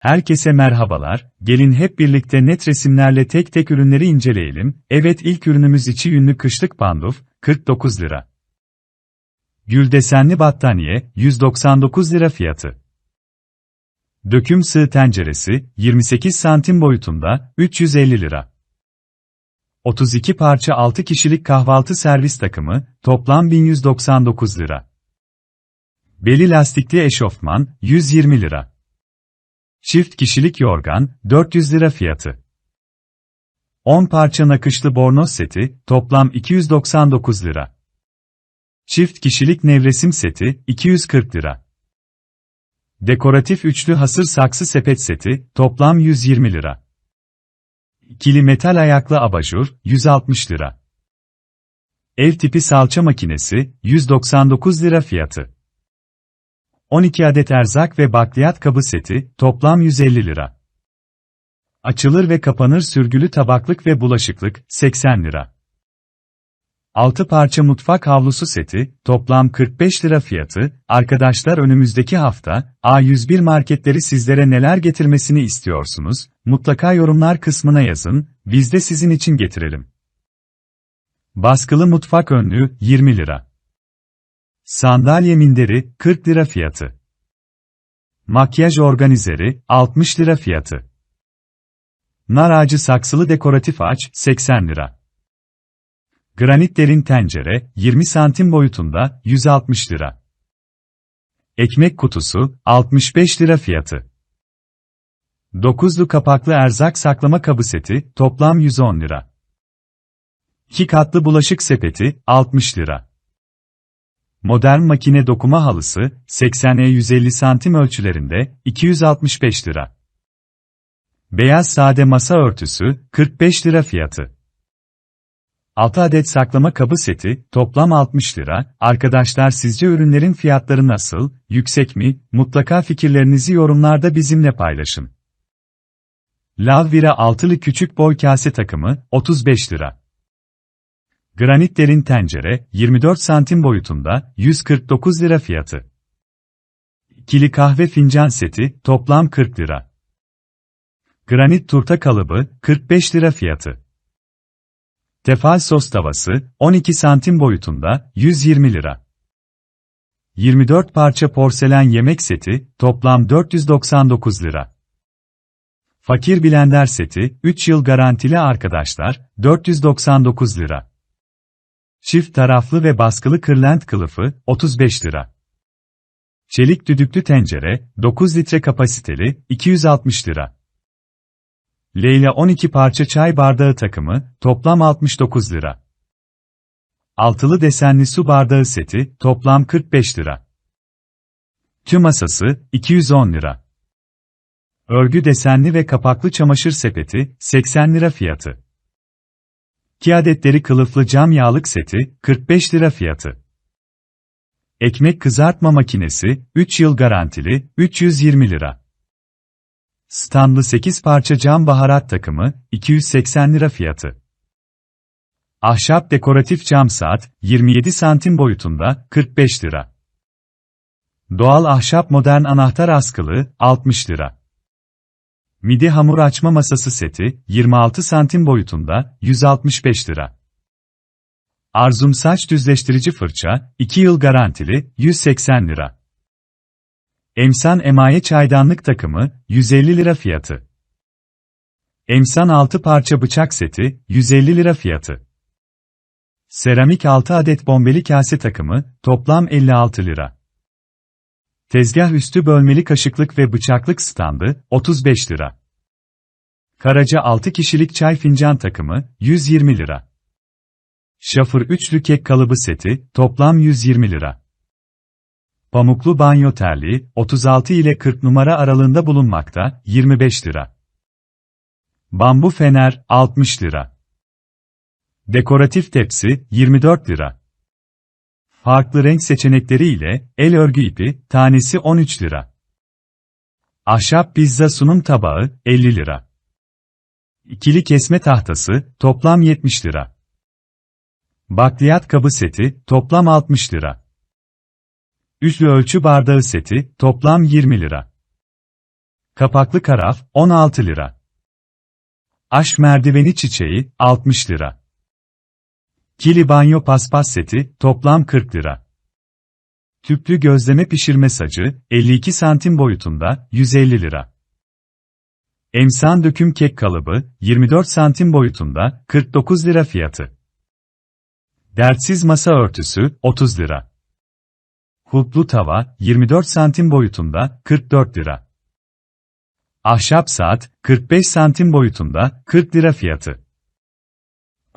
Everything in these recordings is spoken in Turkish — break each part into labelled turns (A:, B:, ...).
A: Herkese merhabalar, gelin hep birlikte net resimlerle tek tek ürünleri inceleyelim. Evet ilk ürünümüz içi yünlü kışlık panduf, 49 lira. Gül desenli battaniye, 199 lira fiyatı. Döküm sığ tenceresi, 28 santim boyutunda, 350 lira. 32 parça 6 kişilik kahvaltı servis takımı, toplam 1199 lira. Beli lastikli eşofman, 120 lira. Çift kişilik yorgan, 400 lira fiyatı. 10 parça nakışlı bornoz seti, toplam 299 lira. Çift kişilik nevresim seti, 240 lira. Dekoratif üçlü hasır saksı sepet seti, toplam 120 lira. İkili metal ayaklı abajur, 160 lira. Ev tipi salça makinesi, 199 lira fiyatı. 12 adet erzak ve bakliyat kabı seti, toplam 150 lira. Açılır ve kapanır sürgülü tabaklık ve bulaşıklık, 80 lira. 6 parça mutfak havlusu seti, toplam 45 lira fiyatı, arkadaşlar önümüzdeki hafta, A101 marketleri sizlere neler getirmesini istiyorsunuz, mutlaka yorumlar kısmına yazın, biz de sizin için getirelim. Baskılı mutfak önlüğü, 20 lira. Sandalye minderi, 40 lira fiyatı. Makyaj organizeri, 60 lira fiyatı. Nar ağacı saksılı dekoratif ağaç, 80 lira. Granit derin tencere, 20 santim boyutunda, 160 lira. Ekmek kutusu, 65 lira fiyatı. Dokuzlu kapaklı erzak saklama kabı seti, toplam 110 lira. 2 katlı bulaşık sepeti, 60 lira. Modern makine dokuma halısı, 80'e 150 santim ölçülerinde, 265 lira. Beyaz sade masa örtüsü, 45 lira fiyatı. 6 adet saklama kabı seti, toplam 60 lira. Arkadaşlar sizce ürünlerin fiyatları nasıl, yüksek mi? Mutlaka fikirlerinizi yorumlarda bizimle paylaşın. Lavvira altılı küçük boy kase takımı, 35 lira. Granit derin tencere, 24 santim boyutunda, 149 lira fiyatı. İkili kahve fincan seti, toplam 40 lira. Granit turta kalıbı, 45 lira fiyatı. Tefal sos tavası, 12 santim boyutunda, 120 lira. 24 parça porselen yemek seti, toplam 499 lira. Fakir blender seti, 3 yıl garantili arkadaşlar, 499 lira. Çift taraflı ve baskılı kırlent kılıfı, 35 lira. Çelik düdüklü tencere, 9 litre kapasiteli, 260 lira. Leyla 12 parça çay bardağı takımı, toplam 69 lira. Altılı desenli su bardağı seti, toplam 45 lira. Tüm masası, 210 lira. Örgü desenli ve kapaklı çamaşır sepeti, 80 lira fiyatı. 2 adetleri kılıflı cam yağlık seti, 45 lira fiyatı. Ekmek kızartma makinesi, 3 yıl garantili, 320 lira. Standlı 8 parça cam baharat takımı, 280 lira fiyatı. Ahşap dekoratif cam saat, 27 santim boyutunda, 45 lira. Doğal ahşap modern anahtar askılı, 60 lira. Midi hamur açma masası seti, 26 santim boyutunda, 165 lira. Arzum saç düzleştirici fırça, 2 yıl garantili, 180 lira. Emsan emaye çaydanlık takımı, 150 lira fiyatı. Emsan 6 parça bıçak seti, 150 lira fiyatı. Seramik 6 adet bombeli kase takımı, toplam 56 lira. Tezgah üstü bölmeli kaşıklık ve bıçaklık standı, 35 lira. Karaca 6 kişilik çay fincan takımı, 120 lira. Şafır üçlü kek kalıbı seti, toplam 120 lira. Pamuklu banyo terliği, 36 ile 40 numara aralığında bulunmakta, 25 lira. Bambu fener, 60 lira. Dekoratif tepsi, 24 lira. Farklı renk seçenekleri ile el örgü ipi tanesi 13 lira. Ahşap pizza sunum tabağı 50 lira. İkili kesme tahtası toplam 70 lira. Bakliyat kabı seti toplam 60 lira. Üçlü ölçü bardağı seti toplam 20 lira. Kapaklı karaf, 16 lira. Aşk merdiveni çiçeği, 60 lira. Kili banyo paspas seti, toplam 40 lira. Tüplü gözleme pişirme sacı, 52 santim boyutunda, 150 lira. Emsan döküm kek kalıbı, 24 santim boyutunda, 49 lira fiyatı. Dertsiz masa örtüsü, 30 lira. Kulplu tava, 24 santim boyutunda, 44 lira. Ahşap saat, 45 santim boyutunda, 40 lira fiyatı.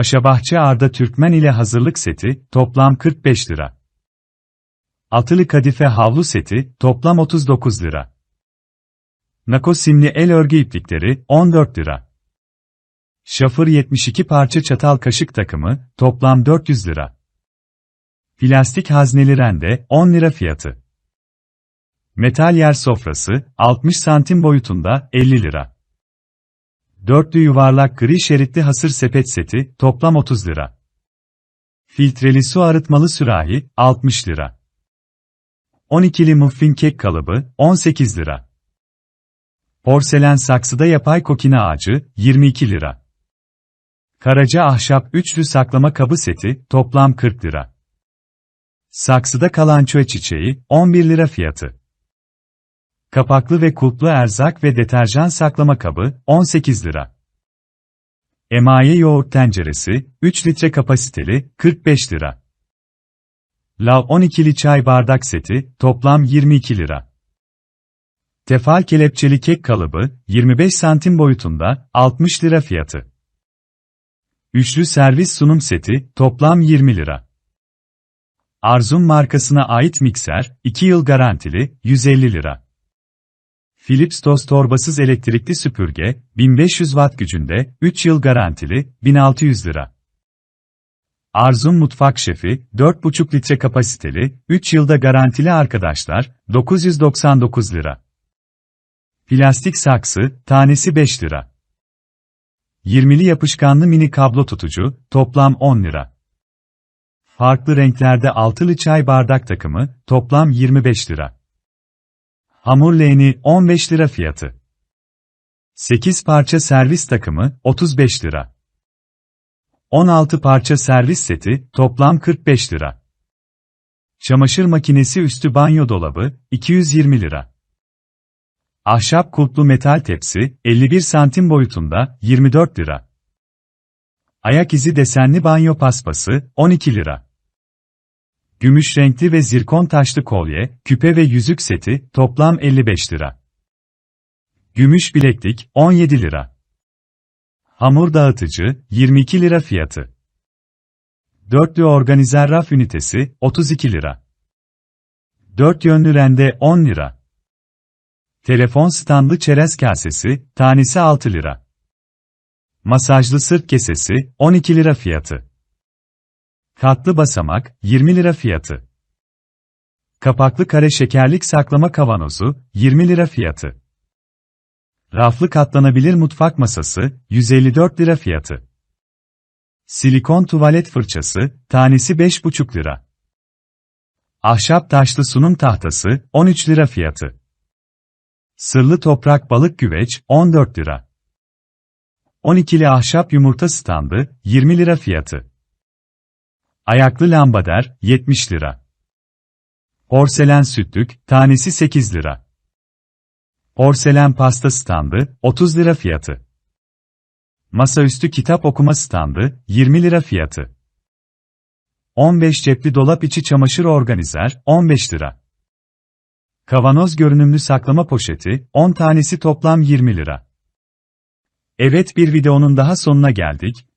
A: Paşabahçe Arda Türkmen ile hazırlık seti, toplam 45 lira. Altılı kadife havlu seti, toplam 39 lira. Nako simli el örgü iplikleri, 14 lira. Şafır 72 parça çatal kaşık takımı, toplam 400 lira. Plastik hazneli rende, 10 lira fiyatı. Metal yer sofrası, 60 santim boyutunda, 50 lira. Dörtlü yuvarlak gri şeritli hasır sepet seti, toplam 30 lira. Filtreli su arıtmalı sürahi, 60 lira. 12'li muffin kek kalıbı, 18 lira. Porselen saksıda yapay kokine ağacı, 22 lira. Karaca ahşap üçlü saklama kabı seti, toplam 40 lira. Saksıda kalanço çiçeği, 11 lira fiyatı. Kapaklı ve kulplu erzak ve deterjan saklama kabı, 18 lira. Emaye yoğurt tenceresi, 3 litre kapasiteli, 45 lira. Lav 12'li çay bardak seti, toplam 22 lira. Tefal kelepçeli kek kalıbı, 25 santim boyutunda, 60 lira fiyatı. Üçlü servis sunum seti, toplam 20 lira. Arzum markasına ait mikser, 2 yıl garantili, 150 lira. Philips toz torbasız elektrikli süpürge, 1500 watt gücünde, 3 yıl garantili, 1600 lira. Arzum Mutfak Şefi, 4,5 litre kapasiteli, 3 yılda garantili arkadaşlar, 999 lira. Plastik saksı, tanesi 5 lira. 20'li yapışkanlı mini kablo tutucu, toplam 10 lira. Farklı renklerde altılı çay bardak takımı, toplam 25 lira. Hamur leğeni, 15 lira fiyatı. 8 parça servis takımı, 35 lira. 16 parça servis seti, toplam 45 lira. Çamaşır makinesi üstü banyo dolabı, 220 lira. Ahşap kulplu metal tepsi, 51 santim boyutunda, 24 lira. Ayak izi desenli banyo paspası, 12 lira. Gümüş renkli ve zirkon taşlı kolye, küpe ve yüzük seti, toplam 55 lira. Gümüş bileklik, 17 lira. Hamur dağıtıcı, 22 lira fiyatı. Dörtlü organizer raf ünitesi, 32 lira. Dört yönlü rende, 10 lira. Telefon standı çerez kasesi, tanesi 6 lira. Masajlı sırt kesesi, 12 lira fiyatı. Katlı basamak, 20 lira fiyatı. Kapaklı kare şekerlik saklama kavanozu, 20 lira fiyatı. Raflı katlanabilir mutfak masası, 154 lira fiyatı. Silikon tuvalet fırçası, tanesi 5,5 lira. Ahşap taşlı sunum tahtası, 13 lira fiyatı. Sırlı toprak balık güveç, 14 lira. 12'li ahşap yumurta standı, 20 lira fiyatı. Ayaklı lambader, 70 lira. Porselen sütlük, tanesi 8 lira. Porselen pasta standı, 30 lira fiyatı. Masaüstü kitap okuma standı, 20 lira fiyatı. 15 cepli dolap içi çamaşır organizer, 15 lira. Kavanoz görünümlü saklama poşeti, 10 tanesi toplam 20 lira. Evet bir videonun daha sonuna geldik.